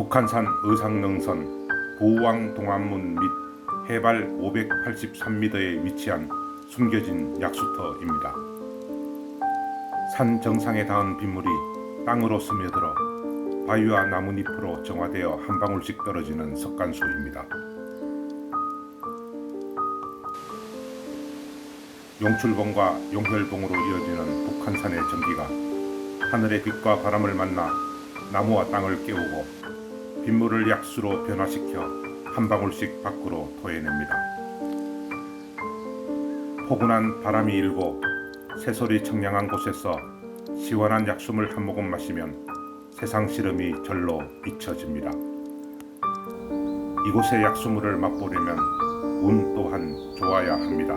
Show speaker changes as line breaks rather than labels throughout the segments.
북한산 의상능선 보왕 동안문 및 해발 583m에 위치한 숨겨진 약수터입니다. 산 정상에 닿은 빗물이 땅으로 스며들어 바위와 나뭇잎으로 정화되어 한 방울씩 떨어지는 석간수입니다. 용출봉과 용혈봉으로 이어지는 북한산의 전기가 하늘의 빛과 바람을 만나 나무와 땅을 깨우고 빗물을 약수로 변화시켜 한 방울씩 밖으로 토해냅니다. 포근한 바람이 일고 새소리 청량한 곳에서 시원한 약수물 한 모금 마시면 세상 시름이 절로 잊혀집니다. 이곳의 약수물을 맛보려면 운 또한 좋아야 합니다.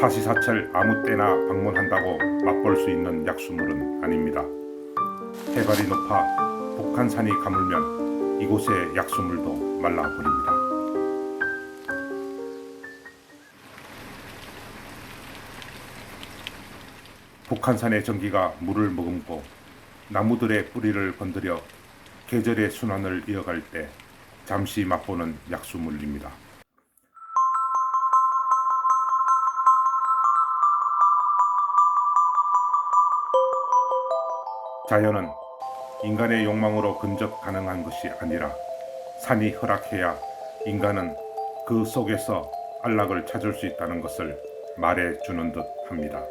사시사철 아무 때나 방문한다고 맛볼 수 있는 약수물은 아닙니다. 해발이 높아 북한산이 가물면 이곳의 약수물도 말라버립니다. 북한산의 전기가 물을 머금고 나무들의 뿌리를 건드려 계절의 순환을 이어갈 때 잠시 맛보는 약수물입니다. 자연은 인간의 욕망으로 근접 가능한 것이 아니라 산이 허락해야 인간은 그 속에서 안락을 찾을 수 있다는 것을 말해 주는 듯 합니다.